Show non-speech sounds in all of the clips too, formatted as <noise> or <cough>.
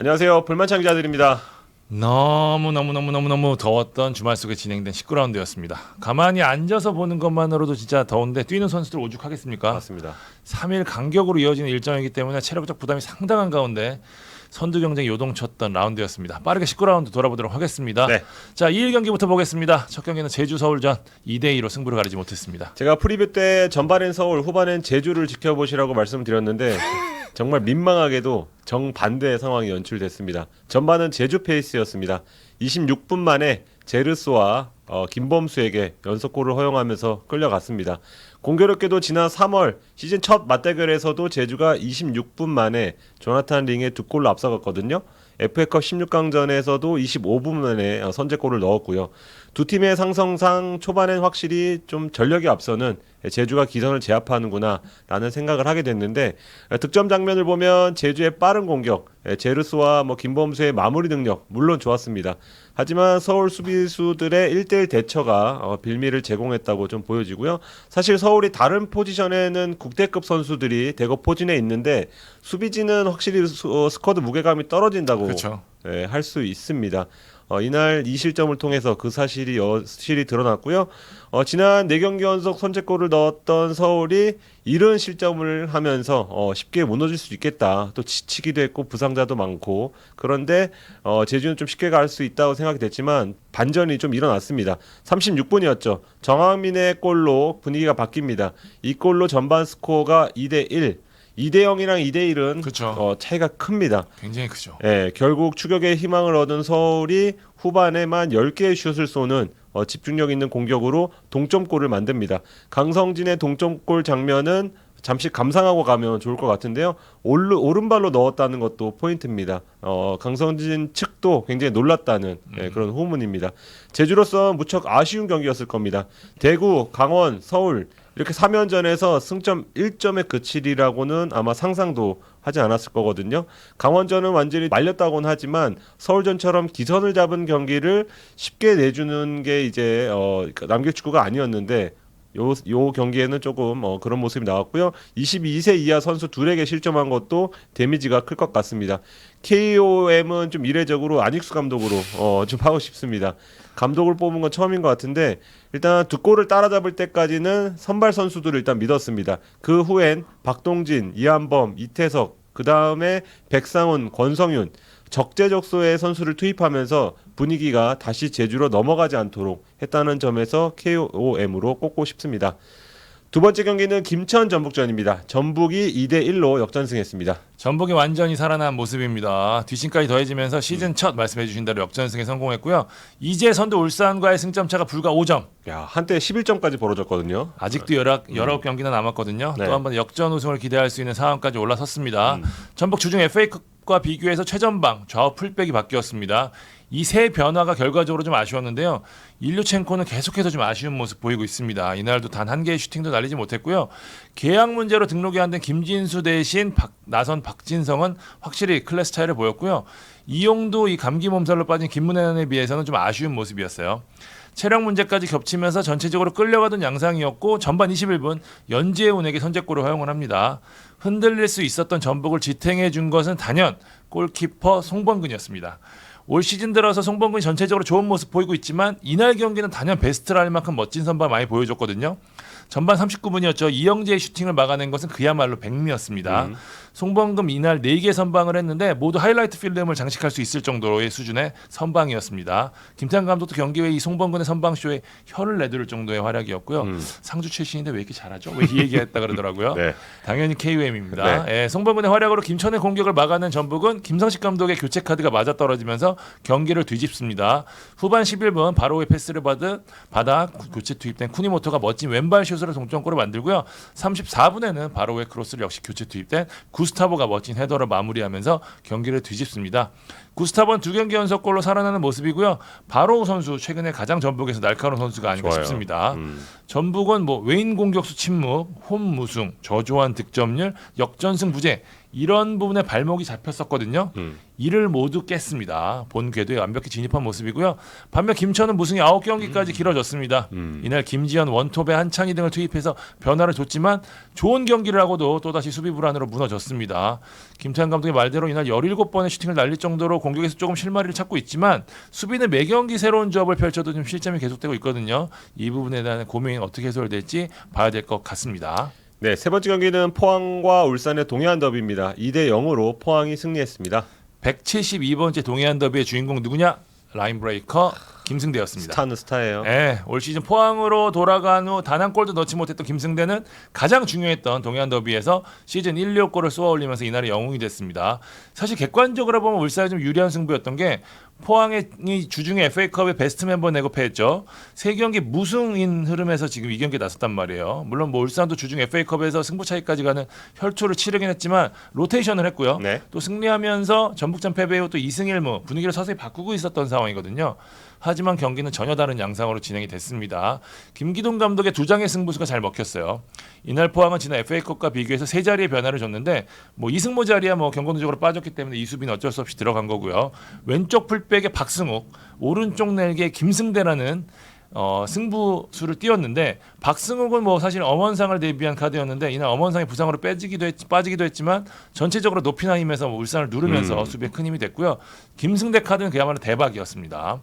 안녕하세요. 불만창 기자들입니다. 너무 너무 너무 너무 너무 더웠던 주말 속에 진행된 19라운드였습니다. 가만히 앉아서 보는 것만으로도 진짜 더운데 뛰는 선수들 오죽하겠습니까? 맞습니다. 3일 간격으로 이어지는 일정이기 때문에 체력적 부담이 상당한 가운데 선두 경쟁 요동쳤던 라운드였습니다. 빠르게 19라운드 돌아보도록 하겠습니다. 네. 자, 2일 경기부터 보겠습니다. 첫 경기는 제주 서울전 2대 2로 승부를 가리지 못했습니다. 제가 프리뷰 때 전반엔 서울, 후반엔 제주를 지켜보시라고 말씀드렸는데 정말 민망하게도 정반대의 상황이 연출됐습니다. 전반은 제주 페이스였습니다. 26분 만에 제르스와 어, 김범수에게 연속골을 허용하면서 끌려갔습니다. 공교롭게도 지난 3월 시즌 첫 맞대결에서도 제주가 26분 만에 조나탄 링에 두 골로 앞서갔거든요. FA컵 16강전에서도 25분 만에 어, 선제골을 넣었고요. 두 팀의 상성상 초반엔 확실히 좀 전력이 앞서는 제주가 기선을 제압하는구나 라는 생각을 하게 됐는데 어, 득점 장면을 보면 제주의 빠른 공격, 에, 제르스와 뭐 김범수의 마무리 능력 물론 좋았습니다. 하지만 서울 수비수들의 1대1 대처가 어, 빌미를 제공했다고 좀 보여지고요. 사실 서울이 다른 포지션에는 국대급 선수들이 대거 포진해 있는데 수비진은 확실히 수- 어, 스쿼드 무게감이 떨어진다고 그렇죠. 예, 할 수 있습니다. 어, 이날 이 실점을 통해서 그 사실이 여실히 드러났고요. 어, 지난 4경기 연속 선제골을 넣었던 서울이 이런 실점을 하면서 어, 쉽게 무너질 수 있겠다. 또 지치기도 했고 부상자도 많고 그런데 어, 제주는 좀 쉽게 갈 수 있다고 생각이 됐지만 반전이 좀 일어났습니다. 36분이었죠. 정하민의 골로 분위기가 바뀝니다. 이 골로 전반 스코어가 2대 1. 2대 0이랑 2대 1은 그쵸. 어, 차이가 큽니다. 굉장히 크죠. 예, 결국 추격의 희망을 얻은 서울이 후반에만 10개의 슛을 쏘는 어, 집중력 있는 공격으로 동점골을 만듭니다. 강성진의 동점골 장면은 잠시 감상하고 가면 좋을 것 같은데요. 오르, 오른발로 넣었다는 것도 포인트입니다. 어, 강성진 측도 굉장히 놀랐다는 예, 그런 후문입니다. 제주로서 무척 아쉬운 경기였을 겁니다. 대구, 강원, 서울 이렇게 3연전에서 승점 1점에 그치리라고는 아마 상상도 하지 않았을 거거든요. 강원전은 완전히 말렸다고는 하지만 서울전처럼 기선을 잡은 경기를 쉽게 내주는 게 이제 어, 남길 축구가 아니었는데 요, 요 경기에는 조금 어, 그런 모습이 나왔고요. 22세 이하 선수 둘에게 실점한 것도 데미지가 클 것 같습니다. KOM은 좀 이례적으로 안익수 감독으로 어, 좀 하고 싶습니다. 감독을 뽑은 건 처음인 것 같은데 일단 두 골을 따라잡을 때까지는 선발 선수들을 일단 믿었습니다. 그 후엔 박동진, 이한범, 이태석, 그 다음에 백상훈, 권성윤 적재적소의 선수를 투입하면서 분위기가 다시 제주로 넘어가지 않도록 했다는 점에서 KOM으로 꼽고 싶습니다. 두 번째 경기는 김천 전북전입니다. 전북이 2대 1로 역전승했습니다. 전북이 완전히 살아난 모습입니다. 뒷심까지 더해지면서 시즌 첫 말씀해 주신 대로 역전승에 성공했고요. 이제 선두 울산과의 승점 차가 불과 5점. 야, 한때 11점까지 벌어졌거든요. 아직도 열아, 19경기나 남았거든요. 네. 또 한 번 역전 우승을 기대할 수 있는 상황까지 올라섰습니다. 전북 주중 FA컵과 비교해서 최전방 좌우 풀백이 바뀌었습니다. 이 세 변화가 결과적으로 좀 아쉬웠는데요. 일류첸코는 계속해서 좀 아쉬운 모습 보이고 있습니다. 이날도 단 한 개의 슈팅도 날리지 못했고요. 계약 문제로 등록이 안 된 김진수 대신 박- 나선 박진성은 확실히 클래스 차이를 보였고요. 이용도 이 감기 몸살로 빠진 김문현에 비해서는 좀 아쉬운 모습이었어요. 체력 문제까지 겹치면서 전체적으로 끌려가던 양상이었고 전반 21분 연재훈에게 선제골을 허용을 합니다. 흔들릴 수 있었던 전북을 지탱해 준 것은 단연 골키퍼 송범근이었습니다. 올 시즌 들어서 송범근이 전체적으로 좋은 모습 보이고 있지만 이날 경기는 단연 베스트랄 만큼 멋진 선발 많이 보여줬거든요. 전반 39분이었죠. 이영재의 슈팅을 막아낸 것은 그야말로 백미였습니다. 송범근 이날 4개 선방을 했는데 모두 하이라이트 필름을 장식할 수 있을 정도의 수준의 선방이었습니다. 김태환 감독도 경기 후에 이 송범근의 선방쇼에 혀를 내두를 정도의 활약이었고요. 음. 상주 출신인데 왜 이렇게 잘하죠? 왜 이 얘기했다 그러더라고요. <laughs> 네. 당연히 KUM입니다. 예, 송범근의 활약으로 김천의 공격을 막아낸 전북은 김성식 감독의 교체 카드가 맞아 떨어지면서 경기를 뒤집습니다. 후반 11분 바로의 패스를 받은 받아 구- 교체 투입된 쿠니모토가 멋진 왼발 슛 으로 동점골을 만들고요. 34분에는 바로의 크로스를 역시 교체 투입된 구스타보가 멋진 헤더를 마무리하면서 경기를 뒤집습니다. 구스타보는 두 경기 연속 골로 살아나는 모습이고요. 바로 선수 최근에 가장 전북에서 날카로운 선수가 아닌가 좋아요. 싶습니다. 음. 전북은 뭐 외인 공격수 침묵, 홈 무승, 저조한 득점률, 역전승 부재 이런 부분에 발목이 잡혔었거든요. 음. 이를 모두 깼습니다. 본 궤도에 완벽히 진입한 모습이고요. 반면 김천은 무승이 9경기까지 길어졌습니다. 음. 이날 김지현, 원톱에 한창희 등을 투입해서 변화를 줬지만 좋은 경기를 하고도 또다시 수비 불안으로 무너졌습니다. 김태환 감독의 말대로 이날 17번의 슈팅을 날릴 정도로 공격에서 조금 실마리를 찾고 있지만 수비는 매 경기 새로운 조합을 펼쳐도 좀 실점이 계속되고 있거든요. 이 부분에 대한 고민이 어떻게 해소될지 봐야 될 것 같습니다. 네, 세 번째 경기는 포항과 울산의 동해안 더비입니다. 2대 0으로 포항이 승리했습니다. 172번째 동해안 더비의 주인공 누구냐? 라인 브레이커 김승대였습니다. 스타는 스타예요. 네, 올 시즌 포항으로 돌아간 후 단 한 골도 넣지 못했던 김승대는 가장 중요했던 동해안 더비에서 시즌 1, 2골을 쏘아 올리면서 이날의 영웅이 됐습니다. 사실 객관적으로 보면 울산이 좀 유리한 승부였던 게 포항이 주중에 FA컵에 베스트 멤버 내고 패했죠. 세 경기 무승인 흐름에서 지금 이 경기에 나섰단 말이에요. 물론 뭐 울산도 주중 FA컵에서 승부 차이까지 가는 혈투를 치르긴 했지만 로테이션을 했고요. 네. 또 승리하면서 전북전 패배 후 또 2승 1무 분위기를 서서히 바꾸고 있었던 상황이거든요. 하지만 경기는 전혀 다른 양상으로 진행이 됐습니다. 김기동 감독의 두 장의 승부수가 잘 먹혔어요. 이날 포항은 지난 FA컵과 비교해서 세 자리의 변화를 줬는데 뭐 이승모 자리야 뭐 경고누적으로 빠졌기 때문에 이수빈 어쩔 수 없이 들어간 거고요. 왼쪽 풀백에 박승욱, 오른쪽 넬게 김승대라는 어, 승부수를 띄웠는데 박승욱은 뭐 사실 엄원상을 대비한 카드였는데 이날 엄원상이 부상으로 빼지기도 했, 빠지기도 했지만 전체적으로 높이나 힘에서 뭐 울산을 누르면서 음. 수비에 큰 힘이 됐고요. 김승대 카드는 그야말로 대박이었습니다.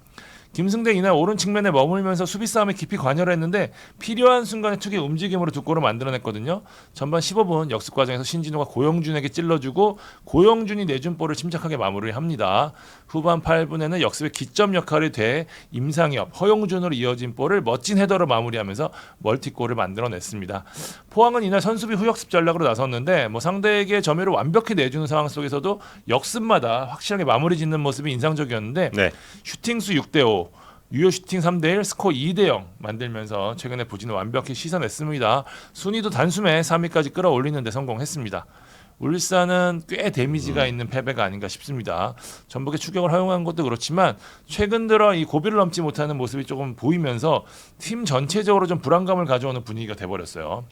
김승대 이날 오른 측면에 머물면서 수비 싸움에 깊이 관여를 했는데 필요한 순간에 투기 움직임으로 두 골을 만들어냈거든요. 전반 15분 역습 과정에서 신진호가 고영준에게 찔러주고 고영준이 내준 볼을 침착하게 마무리합니다. 후반 8분에는 역습의 기점 역할이 돼 임상엽, 허용준으로 이어진 볼을 멋진 헤더로 마무리하면서 멀티골을 만들어냈습니다. 포항은 이날 선수비 후역습 전략으로 나섰는데 뭐 상대에게 점유를 완벽히 내주는 상황 속에서도 역습마다 확실하게 마무리 짓는 모습이 인상적이었는데 네. 슈팅수 6대 5, 유효 슈팅 3대 1, 스코어 2대 0 만들면서 최근에 부진을 완벽히 씻어냈습니다. 순위도 단숨에 3위까지 끌어올리는데 성공했습니다. 울산은 꽤 데미지가 있는 패배가 아닌가 싶습니다. 전북의 추격을 허용한 것도 그렇지만 최근 들어 이 고비를 넘지 못하는 모습이 조금 보이면서 팀 전체적으로 좀 불안감을 가져오는 분위기가 돼버렸어요.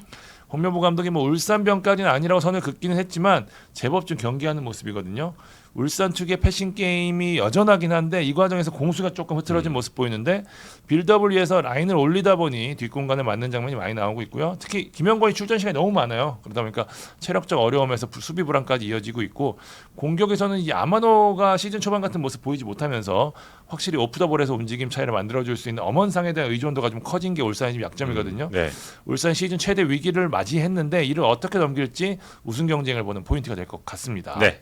홍명보 감독이 뭐 울산병까지는 아니라고 선을 긋기는 했지만 제법 좀 경계하는 모습이거든요. 울산 측의 패싱 게임이 여전하긴 한데 이 과정에서 공수가 조금 흐트러진 모습 보이는데 빌드업을 위해서 라인을 올리다 보니 뒷공간을 맞는 장면이 많이 나오고 있고요. 특히 김영권이 출전 시간이 너무 많아요. 그러다 보니까 체력적 어려움에서 부- 수비 불안까지 이어지고 있고 공격에서는 이 아마노가 시즌 초반 같은 모습 보이지 못하면서 확실히 오프 더 볼에서 움직임 차이를 만들어줄 수 있는 엄원상에 대한 의존도가 좀 커진 게 울산의 좀 약점이거든요. 네. 울산 시즌 최대 위기를 맞이했는데 이를 어떻게 넘길지 우승 경쟁을 보는 포인트가 될 것 같습니다. 네.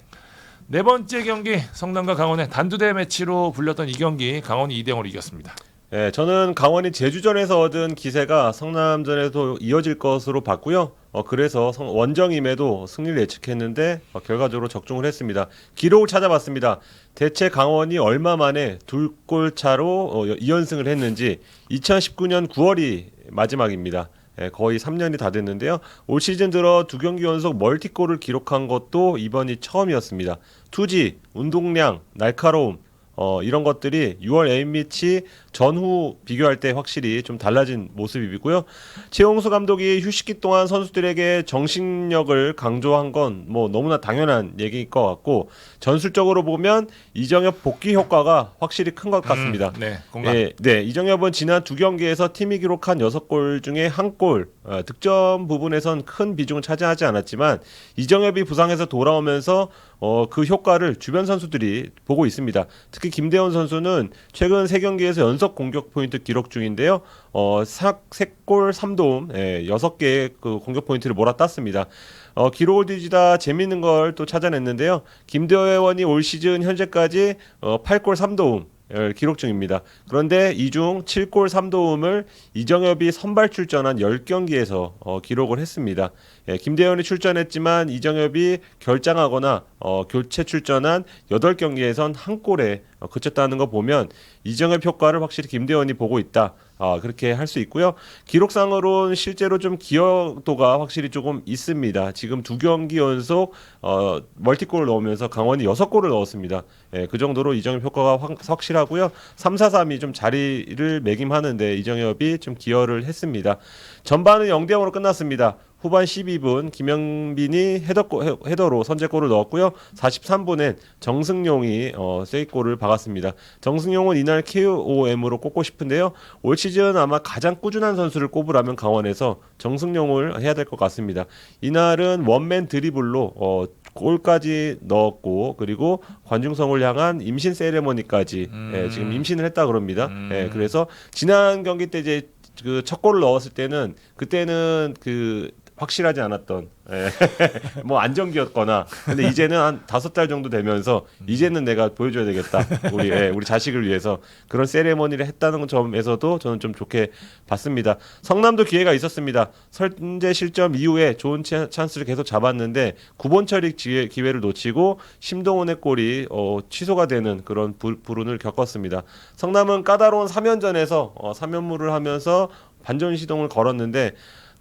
네 번째 경기 성남과 강원의 단두대 매치로 불렸던 이 경기 강원이 2대 0으로 이겼습니다. 네, 저는 강원이 제주전에서 얻은 기세가 성남전에도 이어질 것으로 봤고요. 어, 그래서 성- 원정임에도 승리를 예측했는데 어, 결과적으로 적중을 했습니다. 기록을 찾아봤습니다. 대체 강원이 얼마 만에 둘골 차로 어, 2연승을 했는지 2019년 9월이 마지막입니다. 예, 거의 3년이 다 됐는데요. 올 시즌 들어 두 경기 연속 멀티골을 기록한 것도 이번이 처음이었습니다. 투지, 운동량, 날카로움 어, 이런 것들이 6월 A매치 전후 비교할 때 확실히 좀 달라진 모습이고요. 최용수 감독이 휴식기 동안 선수들에게 정신력을 강조한 건 뭐 너무나 당연한 얘기일 것 같고 전술적으로 보면 이정엽 복귀 효과가 확실히 큰 것 같습니다. 음, 네, 공감. 예, 네, 이정엽은 지난 두 경기에서 팀이 기록한 6골 중에 한 골, 어, 득점 부분에선 큰 비중을 차지하지 않았지만 이정엽이 부상해서 돌아오면서 어, 그 효과를 주변 선수들이 보고 있습니다. 특히 김대원 선수는 최근 세 경기에서 연속 공격 포인트 기록 중인데요. 어, 3골 3도움, 예, 6개의 그 공격 포인트를 몰아땄습니다. 어, 기록을 뒤지다 재밌는 걸 또 찾아냈는데요. 김대원이 올 시즌 현재까지 어, 8골 3도움 을 기록 중입니다. 그런데 이중 7골 3도움을 이정엽이 선발 출전한 10경기에서 어, 기록을 했습니다. 예, 김대현이 출전했지만 이정엽이 결장하거나 어, 교체 출전한 8경기에선 한 골에 어, 그쳤다는 거 보면 이정엽 효과를 확실히 김대현이 보고 있다. 아, 그렇게 할 수 있고요. 기록상으로는 실제로 좀 기여도가 확실히 조금 있습니다. 지금 두 경기 연속 어, 멀티골을 넣으면서 강원이 여섯 골을 넣었습니다. 예, 그 정도로 이정엽 효과가 확, 확실하고요. 3-4-3이 좀 자리를 매김하는데 이정엽이 좀 기여를 했습니다. 전반은 0대 0으로 끝났습니다. 후반 12분 김영빈이 헤더 헤더로 선제골을 넣었고요. 43분엔 정승용이 어, 세이골을 박았습니다. 정승용은 이날 KOM으로 꼽고 싶은데요. 올 시즌 아마 가장 꾸준한 선수를 꼽으라면 강원에서 정승용을 해야 될 것 같습니다. 이날은 원맨 드리블로 어, 골까지 넣었고 그리고 관중성을 향한 임신 세레머니까지 예, 지금 임신을 했다 그럽니다. 예, 그래서 지난 경기 때 이제 그 첫 골을 넣었을 때는 그때는 그 확실하지 않았던 예. <laughs> 뭐 안정기였거나. 근데 이제는 한 다섯 달 정도 되면서 이제는 내가 보여줘야 되겠다. 우리 예, 우리 자식을 위해서 그런 세레머니를 했다는 점에서도 저는 좀 좋게 봤습니다. 성남도 기회가 있었습니다. 선제 실점 이후에 좋은 차- 찬스를 계속 잡았는데 9번 처리 기회, 기회를 놓치고 심동원의 골이 어, 취소가 되는 그런 불, 불운을 겪었습니다. 성남은 까다로운 3연전에서 어, 3연무를 하면서 반전 시동을 걸었는데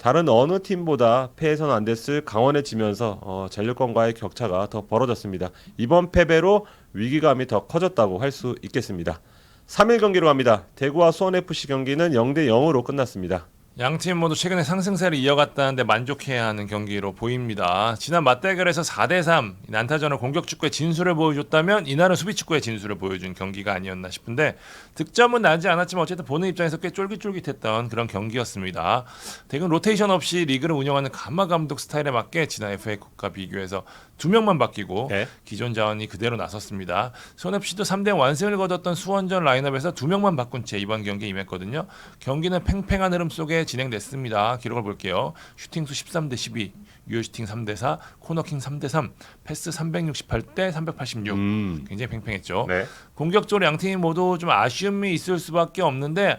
다른 어느 팀보다 패해서는 안 됐을 강원에 지면서 어, 전력권과의 격차가 더 벌어졌습니다. 이번 패배로 위기감이 더 커졌다고 할 수 있겠습니다. 3일 경기로 갑니다. 대구와 수원FC 경기는 0대 0으로 끝났습니다. 양팀 모두 최근에 상승세를 이어갔다는데 만족해야 하는 경기로 보입니다. 지난 맞대결에서 4대 3 난타전을 공격 축구의 진수를 보여줬다면 이날은 수비 축구의 진수를 보여준 경기가 아니었나 싶은데 득점은 나지 않았지만 어쨌든 보는 입장에서 꽤 쫄깃쫄깃했던 그런 경기였습니다. 대근 로테이션 없이 리그를 운영하는 가마 감독 스타일에 맞게 지난 FA컵과 비교해서 두 명만 바뀌고 네. 기존 자원이 그대로 나섰습니다. 손FC도 3대 완승을 거뒀던 수원전 라인업에서 두 명만 바꾼 채 이번 경기에 임했거든요. 경기는 팽팽한 흐름 속에 진행됐습니다. 기록을 볼게요. 슈팅수 13대 12, 유효 슈팅 3대 4, 코너킹 3대 3, 패스 368대 386. 음. 굉장히 팽팽했죠. 네. 공격적으로 양 팀이 모두 좀 아쉬움이 있을 수밖에 없는데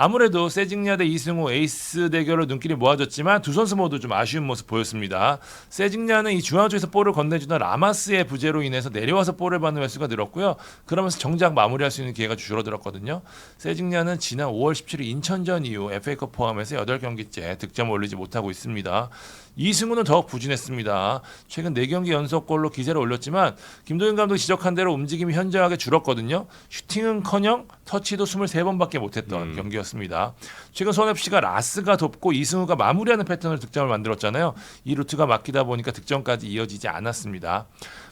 아무래도 세징야 대 이승우 에이스 대결로 눈길이 모아졌지만 두 선수 모두 좀 아쉬운 모습 보였습니다. 세징야는 이 중앙 쪽에서 볼을 건네주던 라마스의 부재로 인해서 내려와서 볼을 받는 횟수가 늘었고요. 그러면서 정작 마무리할 수 있는 기회가 줄어들었거든요. 세징야는 지난 5월 17일 인천전 이후 FA컵 포함해서 8경기째 득점을 올리지 못하고 있습니다. 이승우는 더욱 부진했습니다. 최근 4경기 연속골로 기세를 올렸지만 김도현 감독이 지적한 대로 움직임이 현저하게 줄었거든요. 슈팅은커녕 터치도 23번밖에 못했던 경기였습니다. 최근 손FC가 라스가 돕고 이승우가 마무리하는 패턴을 득점을 만들었잖아요. 이 루트가 막히다 보니까 득점까지 이어지지 않았습니다.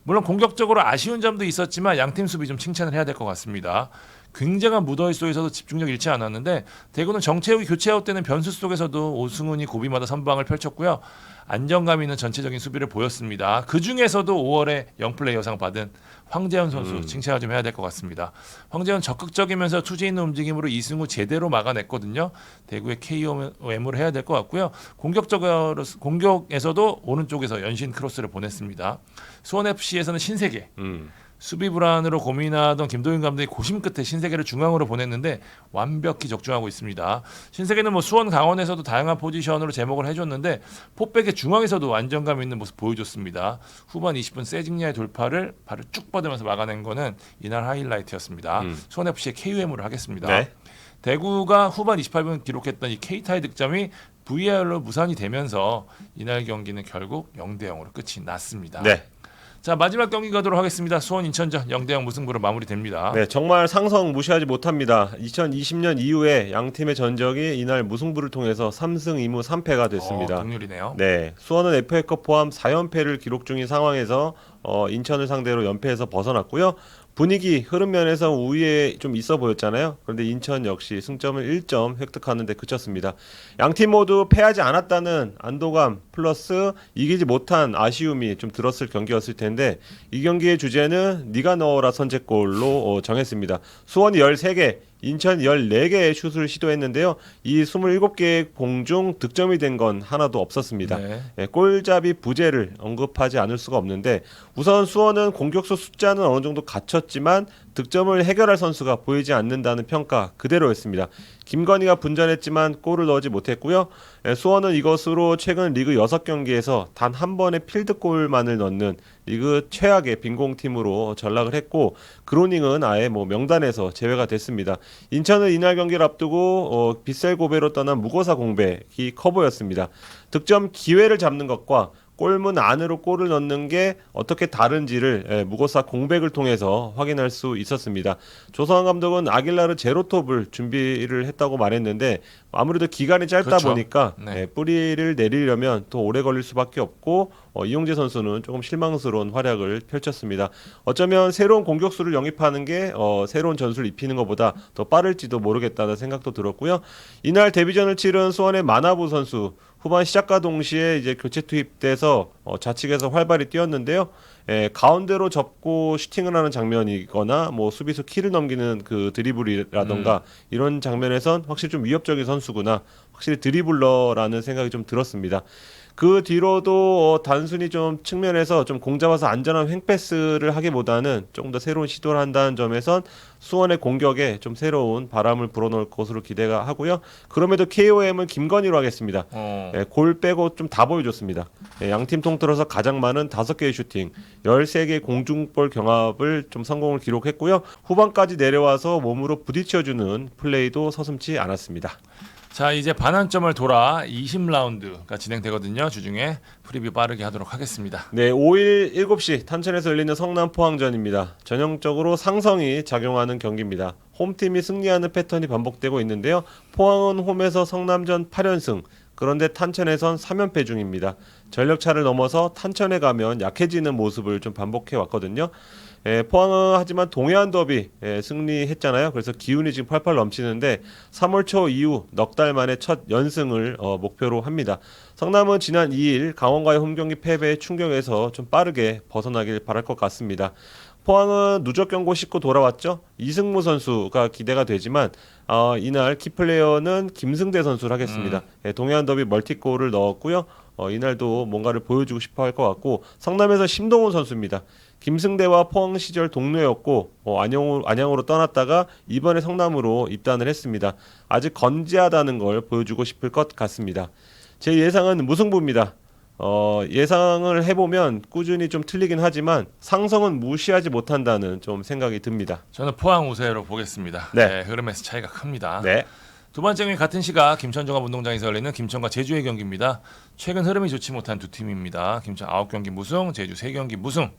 물론 공격적으로 아쉬운 점도 있었지만 양팀 수비 좀 칭찬을 해야 될 것 같습니다. 굉장한 무더위 속에서도 집중력 잃지 않았는데 대구는 정채욱이 교체 아웃 되는 변수 속에서도 오승훈이 고비마다 선방을 펼쳤고요. 안정감 있는 전체적인 수비를 보였습니다. 그 중에서도 5월에 영플레이 여상 받은 황재현 선수 칭찬을 좀 해야 될 것 같습니다. 황재현 적극적이면서 투지 있는 움직임으로 이승우 제대로 막아냈거든요. 대구의 KOM을 해야 될 것 같고요. 공격적으로 공격에서도 오른쪽에서 연신 크로스를 보냈습니다. 수원 FC에서는 신세계 음. 수비 불안으로 고민하던 김도윤 감독이 고심 끝에 신세계를 중앙으로 보냈는데 완벽히 적중하고 있습니다. 신세계는 뭐 수원 강원에서도 다양한 포지션으로 제목을 해줬는데 포백의 중앙에서도 안정감 있는 모습 보여줬습니다. 후반 20분 세징야의 돌파를 발을 쭉 뻗으면서 막아낸 거는 이날 하이라이트였습니다. 음. 수원 FC의 KUM으로 하겠습니다. 네. 대구가 후반 28분 기록했던 이 케이타의 득점이 VAR로 무산이 되면서 이날 경기는 결국 0대 0으로 끝이 났습니다. 네. 자 마지막 경기 가도록 하겠습니다. 수원 인천전 0대0 무승부로 마무리됩니다. 네, 정말 상성 무시하지 못합니다. 2020년 이후에 양 팀의 전적이 이날 무승부를 통해서 3승 2무 3패가 됐습니다. 어, 동률이네요. 네, 수원은 FA컵 포함 4연패를 기록 중인 상황에서 어, 인천을 상대로 연패에서 벗어났고요. 분위기 흐름 면에서 우위에 좀 있어 보였잖아요. 그런데 인천 역시 승점을 1점 획득하는데 그쳤습니다. 양팀 모두 패하지 않았다는 안도감 플러스 이기지 못한 아쉬움이 좀 들었을 경기였을 텐데 이 경기의 주제는 네가 넣어라 선제골로 어, 정했습니다. 수원이 13개, 인천 14개의 슛을 시도했는데요. 이 27개의 공중 득점이 된 건 하나도 없었습니다. 네. 예, 골잡이 부재를 언급하지 않을 수가 없는데 우선 수원은 공격수 숫자는 어느 정도 갖췄지만 득점을 해결할 선수가 보이지 않는다는 평가 그대로였습니다. 김건희가 분전했지만 골을 넣지 못했고요. 예, 수원은 이것으로 최근 리그 6경기에서 단 한 번의 필드골만을 넣는 리그 최악의 빈공팀으로 전락을 했고 그로닝은 아예 뭐 명단에서 제외가 됐습니다. 인천은 이날 경기를 앞두고 어, 빗셀 고베로 떠난 무고사 공백이 커 보였습니다. 득점 기회를 잡는 것과 골문 안으로 골을 넣는 게 어떻게 다른지를 예, 무고사 공백을 통해서 확인할 수 있었습니다. 조성환 감독은 아길라르 제로톱을 준비를 했다고 말했는데 아무래도 기간이 짧다 그렇죠. 보니까 네. 예, 뿌리를 내리려면 더 오래 걸릴 수밖에 없고 어, 이용재 선수는 조금 실망스러운 활약을 펼쳤습니다. 어쩌면 새로운 공격수를 영입하는 게 어, 새로운 전술을 입히는 것보다 더 빠를지도 모르겠다는 생각도 들었고요. 이날 데뷔전을 치른 수원의 마나부 선수 후반 시작과 동시에 이제 교체 투입돼서 어, 좌측에서 활발히 뛰었는데요. 예, 가운데로 접고 슈팅을 하는 장면이거나 뭐 수비수 키를 넘기는 그 드리블이라던가 이런 장면에선 확실히 좀 위협적인 선수구나 확실히 드리블러라는 생각이 좀 들었습니다. 그 뒤로도 어, 단순히 좀 측면에서 좀 공 잡아서 안전한 횡패스를 하기보다는 조금 더 새로운 시도를 한다는 점에선 수원의 공격에 좀 새로운 바람을 불어넣을 것으로 기대가 하고요. 그럼에도 KOM은 김건희로 하겠습니다. 어. 예, 골 빼고 좀 다 보여줬습니다. 예, 양팀 통틀어서 가장 많은 다섯 개의 슈팅, 13개 공중볼 경합을 좀 성공을 기록했고요. 후반까지 내려와서 몸으로 부딪혀주는 플레이도 서슴지 않았습니다. 자 이제 반환점을 돌아 20라운드가 진행되거든요. 주중에 프리뷰 빠르게 하도록 하겠습니다. 네, 5일 7시 탄천에서 열리는 성남 포항전입니다. 전형적으로 상성이 작용하는 경기입니다. 홈팀이 승리하는 패턴이 반복되고 있는데요. 포항은 홈에서 성남전 8연승, 그런데 탄천에선 3연패 중입니다. 전력차를 넘어서 탄천에 가면 약해지는 모습을 좀 반복해 왔거든요. 예, 포항은 하지만 동해안 더비 예, 승리했잖아요. 그래서 기운이 지금 팔팔 넘치는데 3월 초 이후 넉 달 만에 첫 연승을 어, 목표로 합니다. 성남은 지난 2일 강원과의 홈경기 패배의 충격에서 좀 빠르게 벗어나길 바랄 것 같습니다. 포항은 누적 경고 싣고 돌아왔죠. 이승무 선수가 기대가 되지만 어, 이날 키플레이어는 김승대 선수를 하겠습니다. 예, 동해안 더비 멀티골을 넣었고요. 어, 이날도 뭔가를 보여주고 싶어 할 것 같고 성남에서 심동훈 선수입니다. 김승대와 포항 시절 동료였고 어, 안양, 안양으로 떠났다가 이번에 성남으로 입단을 했습니다. 아직 건재하다는 걸 보여주고 싶을 것 같습니다. 제 예상은 무승부입니다. 어, 예상을 해보면 꾸준히 좀 틀리긴 하지만 상성은 무시하지 못한다는 좀 생각이 듭니다. 저는 포항 우세로 보겠습니다. 네. 네, 흐름에서 차이가 큽니다. 네. 두 번째 경기 같은 시각 김천종합 운동장에서 열리는 김천과 제주의 경기입니다. 최근 흐름이 좋지 못한 두 팀입니다. 김천 9경기 무승, 제주 3경기 무승.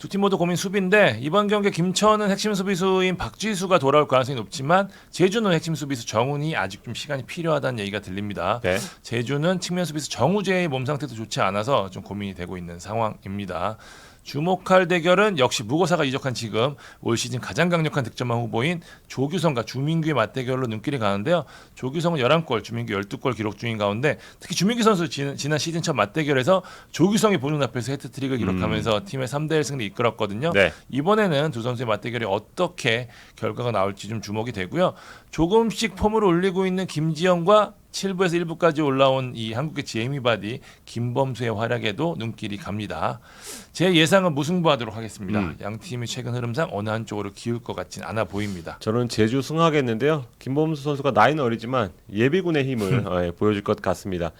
두 팀 모두 고민 수비인데 이번 경기 김천은 핵심 수비수인 박지수가 돌아올 가능성이 높지만 제주는 핵심 수비수 정훈이 아직 좀 시간이 필요하다는 얘기가 들립니다. 네. 제주는 측면 수비수 정우재의 몸 상태도 좋지 않아서 좀 고민이 되고 있는 상황입니다. 주목할 대결은 역시 무고사가 이적한 지금 올 시즌 가장 강력한 득점왕 후보인 조규성과 주민규의 맞대결로 눈길이 가는데요. 조규성은 11골, 주민규 12골 기록 중인 가운데 특히 주민규 선수 지- 지난 시즌 첫 맞대결에서 조규성이 보는 앞에서 헤트트릭을 기록하면서 팀의 3대1 승리 이끌었거든요. 네. 이번에는 두 선수의 맞대결이 어떻게 결과가 나올지 좀 주목이 되고요. 조금씩 폼을 올리고 있는 김지영과 7부에서 1부까지 올라온 이 한국의 제이미 바디 김범수의 활약에도 눈길이 갑니다. 제 예상은 무승부하도록 하겠습니다. 음. 양 팀이 최근 흐름상 어느 한쪽으로 기울 것 같진 않아 보입니다. 저는 제주 승하겠는데요. 김범수 선수가 나이는 어리지만 예비군의 힘을 <laughs> 어, 예, 보여줄 것 같습니다.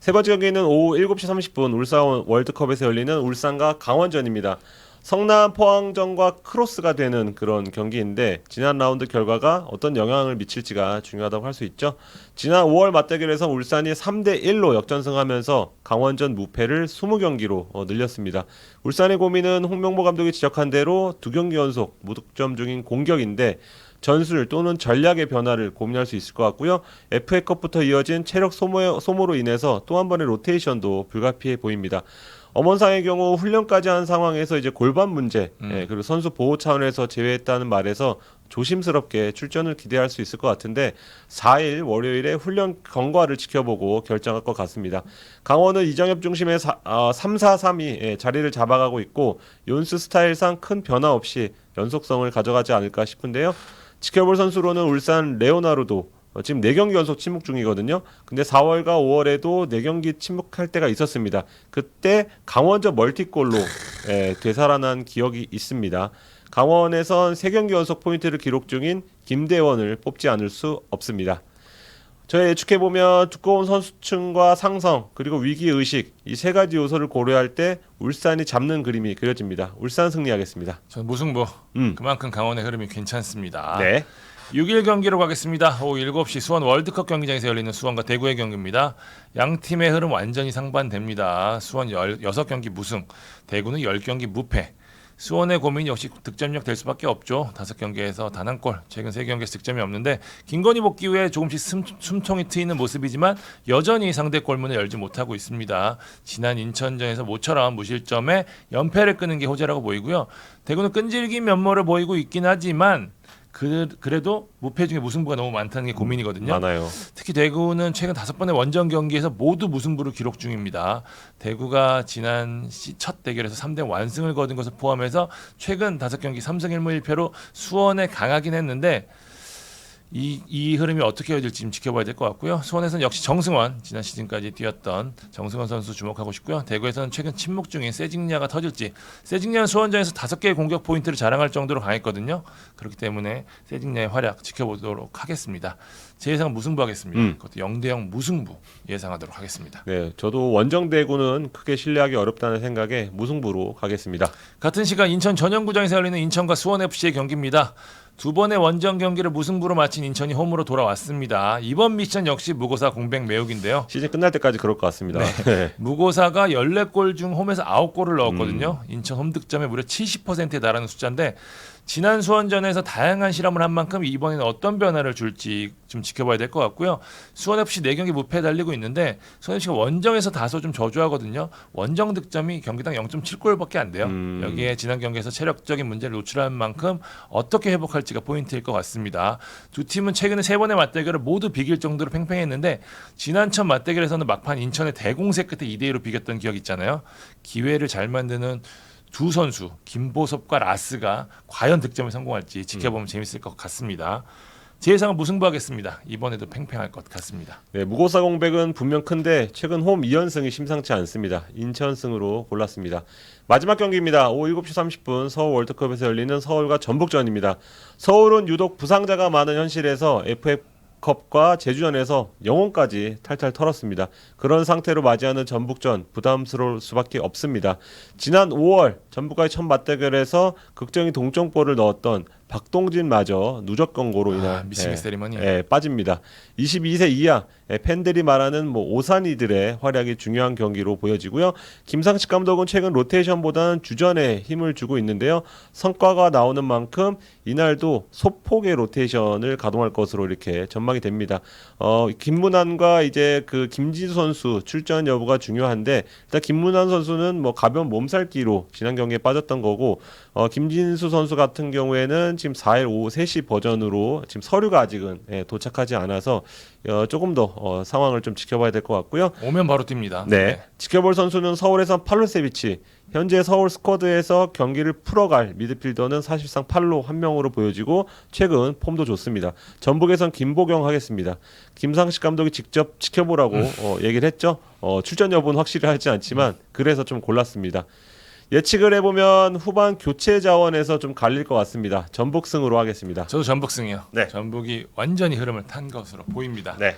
세 번째 경기는 오후 7시 30분 울산 월드컵에서 열리는 울산과 강원전입니다. 성남 포항전과 크로스가 되는 그런 경기인데 지난 라운드 결과가 어떤 영향을 미칠지가 중요하다고 할 수 있죠. 지난 5월 맞대결에서 울산이 3대 1로 역전승하면서 강원전 무패를 20경기로 어, 늘렸습니다. 울산의 고민은 홍명보 감독이 지적한 대로 두 경기 연속 무득점 중인 공격인데 전술 또는 전략의 변화를 고민할 수 있을 것 같고요. FA컵부터 이어진 체력 소모, 소모로 인해서 또 한 번의 로테이션도 불가피해 보입니다. 엄원상의 경우 훈련까지 한 상황에서 이제 골반 문제 음. 예, 그리고 선수 보호 차원에서 제외했다는 말에서 조심스럽게 출전을 기대할 수 있을 것 같은데 4일 월요일에 훈련 경과를 지켜보고 결정할 것 같습니다. 강원은 이정엽 중심의 사, 아, 3-4-3이 예, 자리를 잡아가고 있고 연수 스타일상 큰 변화 없이 연속성을 가져가지 않을까 싶은데요. 지켜볼 선수로는 울산 레오나르도 어, 지금 4경기 연속 침묵 중이거든요. 근데 4월과 5월에도 4경기 침묵할 때가 있었습니다. 그때 강원저 멀티골로 예, 되살아난 기억이 있습니다. 강원에선 3경기 연속 포인트를 기록 중인 김대원을 뽑지 않을 수 없습니다. 저희 예측해 보면 두꺼운 선수층과 상성 그리고 위기 의식 이 세 가지 요소를 고려할 때 울산이 잡는 그림이 그려집니다. 울산 승리하겠습니다. 전 무승부. 음. 그만큼 강원의 흐름이 괜찮습니다. 네. 6일 경기로 가겠습니다. 오후 7시 수원 월드컵 경기장에서 열리는 수원과 대구의 경기입니다. 양 팀의 흐름 완전히 상반됩니다. 수원 16경기 무승, 대구는 10경기 무패. 수원의 고민이 역시 득점력 될 수밖에 없죠. 다섯 경기에서 단 한 골, 최근 세 경기에서 득점이 없는데 김건희 복귀 후에 조금씩 숨, 숨통이 트이는 모습이지만 여전히 상대 골문을 열지 못하고 있습니다. 지난 인천전에서 모처럼 무실점에 연패를 끄는 게 호재라고 보이고요. 대구는 끈질긴 면모를 보이고 있긴 하지만 그, 그래도 무패 중에 무승부가 너무 많다는 게 고민이거든요. 많아요. 특히 대구는 최근 다섯 번의 원정 경기에서 모두 무승부를 기록 중입니다. 대구가 지난 시- 첫 대결에서 3대 완승을 거둔 것을 포함해서 최근 다섯 경기 3승 1무 1패로 수원에 강하긴 했는데 이, 이 흐름이 어떻게 이어질지 좀 지켜봐야 될 것 같고요. 수원에서는 역시 정승원 지난 시즌까지 뛰었던 정승원 선수 주목하고 싶고요. 대구에서는 최근 침묵 중인 세징야가 터질지 세징야는 수원전에서 다섯 개의 공격 포인트를 자랑할 정도로 강했거든요. 그렇기 때문에 세징야의 활약 지켜보도록 하겠습니다. 제 예상은 무승부하겠습니다. 음. 그것도 0대0 무승부 예상하도록 하겠습니다. 네, 저도 원정 대구는 크게 신뢰하기 어렵다는 생각에 무승부로 가겠습니다. 같은 시간 인천 전용구장에서 열리는 인천과 수원 FC의 경기입니다. 두 번의 원정 경기를 무승부로 마친 인천이 홈으로 돌아왔습니다. 이번 미션 역시 무고사 공백 매우기인데요. 시즌 끝날 때까지 그럴 것 같습니다. 네. <laughs> 무고사가 14골 중 홈에서 9골을 넣었거든요. 인천 홈 득점의 무려 70%에 달하는 숫자인데 지난 수원전에서 다양한 실험을 한 만큼 이번에는 어떤 변화를 줄지 좀 지켜봐야 될 것 같고요. 수원 FC 4경기 무패 달리고 있는데 수원 FC가 원정에서 다소 좀 저조하거든요. 원정 득점이 경기당 0.7골밖에 안 돼요. 음. 여기에 지난 경기에서 체력적인 문제를 노출한 만큼 어떻게 회복할지가 포인트일 것 같습니다. 두 팀은 최근에 세 번의 맞대결을 모두 비길 정도로 팽팽했는데 지난 첫 맞대결에서는 막판 인천의 대공세 끝에 2대 2로 비겼던 기억 있잖아요. 기회를 잘 만드는 두 선수 김보섭과 라스가 과연 득점에 성공할지 지켜보면 재밌을 것 같습니다. 제 예상은 무승부하겠습니다. 이번에도 팽팽할 것 같습니다. 네, 무고사 공백은 분명 큰데 최근 홈 2연승이 심상치 않습니다. 인천승으로 골랐습니다. 마지막 경기입니다. 오후 7시 30분 서울 월드컵에서 열리는 서울과 전북전입니다. 서울은 유독 부상자가 많은 현실에서 FA 컵과 제주전에서 영혼까지 탈탈 털었습니다. 그런 상태로 맞이하는 전북전 부담스러울 수밖에 없습니다. 지난 5월 전북과의 첫 맞대결에서 극적인 동점골을 넣었던 박동진마저 누적 경고로 이날 아, 미싱 예, 세리머니. 예, 빠집니다. 22세 이하 예, 팬들이 말하는 뭐 오산이들의 활약이 중요한 경기로 보여지고요. 김상식 감독은 최근 로테이션보다는 주전에 힘을 주고 있는데요. 성과가 나오는 만큼 이날도 소폭의 로테이션을 가동할 것으로 이렇게 전망이 됩니다. 어, 김문환과 이제 그 김지수 선수 출전 여부가 중요한데 일단 김문환 선수는 뭐 가벼운 몸살기로 지난 경기에 빠졌던 거고 어, 김진수 선수 같은 경우에는 지금 4일 오후 3시 버전으로 지금 서류가 아직은 예, 도착하지 않아서 어, 조금 더 어, 상황을 좀 지켜봐야 될 것 같고요. 오면 바로 뜁니다. 네. 지켜볼 선수는 서울에선 팔로세비치. 현재 서울 스쿼드에서 경기를 풀어갈 미드필더는 사실상 팔로 한 명으로 보여지고 최근 폼도 좋습니다. 전북에선 김보경 하겠습니다. 김상식 감독이 직접 지켜보라고 어, 얘기를 했죠. 어, 출전 여부는 확실히 하지 않지만 그래서 좀 골랐습니다. 예측을 해보면 후반 교체 자원에서 좀 갈릴 것 같습니다. 전북승으로 하겠습니다. 저도 전북승이요. 네. 전북이 완전히 흐름을 탄 것으로 보입니다. 네.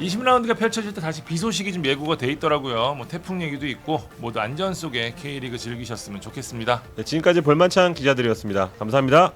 이 20라운드가 펼쳐질 때 다시 비 소식이 좀 예고가 돼 있더라고요. 뭐 태풍 얘기도 있고 모두 안전 속에 K리그 즐기셨으면 좋겠습니다. 네, 지금까지 볼만찬 기자들이었습니다. 감사합니다.